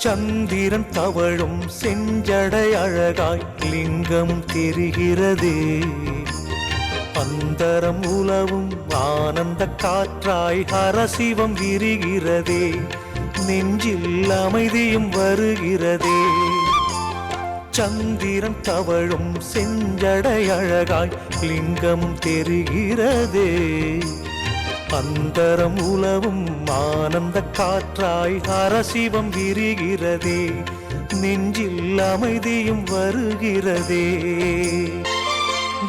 சந்திரன் தவழும் செஞ்சடை அழகாய் லிங்கம் தெரிகிறதே. அந்தரம் உலவும் ஆனந்த காற்றாய் ஹரசிவம் விரிகிறதே. நெஞ்சில் அமைதியும் வருகிறதே. சந்திரன் தவழும் செஞ்சடை அழகாய் லிங்கம் தெரிகிறதே. அந்தரம் உலவும் ஆனந்த காற்றாய் ஹரசிவம் விரிகிறதே. நெஞ்சில் அமைதியும் வருகிறதே.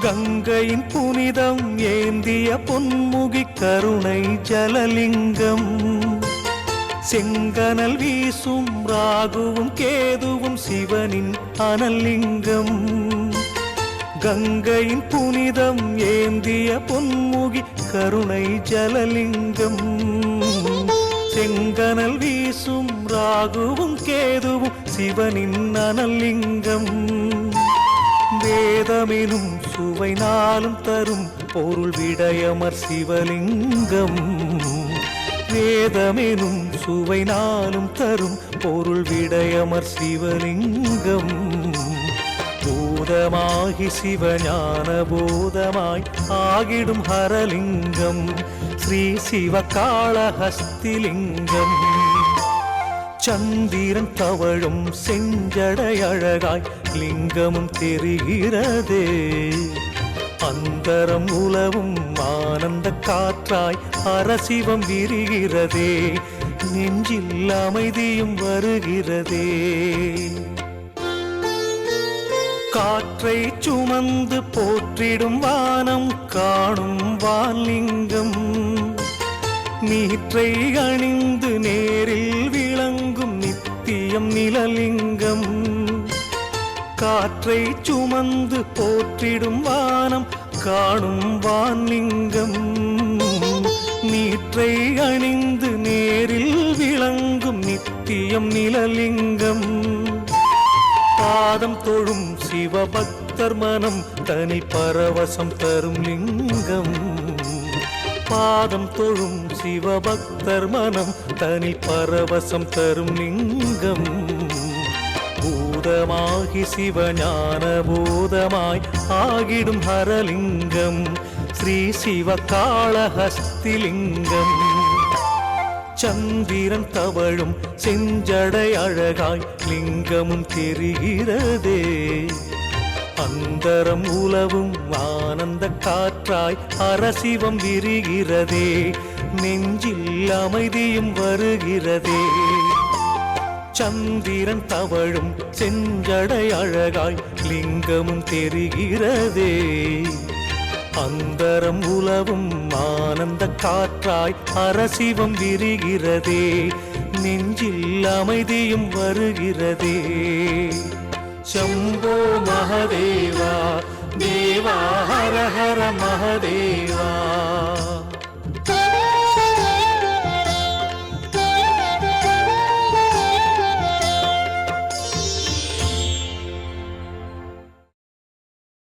கங்கையின் புனிதம் ஏந்திய பொன்முகி கருணை ஜலலிங்கம். செங்கனல் வீசும் ராகுவும் கேதுவும் சிவனின் அனலிங்கம் கங்கையின் புனிதம் ஏந்திய பொன்முகி கருணை ஜலலிங்கம். செங்கனல் வீசும் ராகுவும் கேதுவும் சிவனின் அனலிங்கம் வேதமெனும் சுவை நாளும் தரும் பொருள் விடயமர் சிவலிங்கம். வேதமெனும் சுவை நாளும் தரும் பொருள் விடயமர் சிவலிங்கம். பூதமாகி சிவஞானபூதமாய் ஆகிடும் ஹரலிங்கம். ஸ்ரீ சிவகாளஹஸ்திலிங்கம். சந்திரன் தவழும் செஞ்சடை அழகாய் லிங்கமும் தெரிகிறதே. அந்தரம் உலவும் ஆனந்த காற்றாய் அரசிவம் விரிகிறதே. நெஞ்சில் அமைதியும் வருகிறதே. காற்றை சுமந்து போற்றிடும் வானம் காணும் வாலிங்கம் நீற்றை அணிந்து நேரில் விளங்கும் நித்தியம் நிலலிங்கம் காற்றை சுமந்து போற்றிடும் வானம் காணும் வான்லிங்கம். நீற்றை அணிந்து நேரில் விளங்கும் நித்தியம் நிலலிங்கம் பாதம் தொழும் சிவபக்தர் மனம் தனி பரவசம் தரும் லிங்கம். பாதம் தொழும் சிவபக்தர் மனம் தனி பரவசம் தரும் லிங்கம். பூதமாகி சிவஞான பூதமாய் ஆகிடும் ஹரலிங்கம். ஸ்ரீ சிவகாளஹஸ்திலிங்கம் சந்திரன் தவழும் செஞ்சடை அழகாய் லிங்கமும் தெரிகிறதே. அந்தரம் உலவும் ஆனந்த காற்றாய் அரசிவம் விரிகிறதே. நெஞ்சில் அமைதியும் வருகிறதே. சந்திரன் தவழும் செஞ்சடை அழகாய் லிங்கமும் தெரிகிறதே. அந்தரம் உலவும் ஆனந்த காற்றாய் அரசிவம் விரிகிறதே. நெஞ்சில் அமைதியும் வருகிறதே. சம்போ மகதேவா தேவா ஹர ஹர மகதேவா.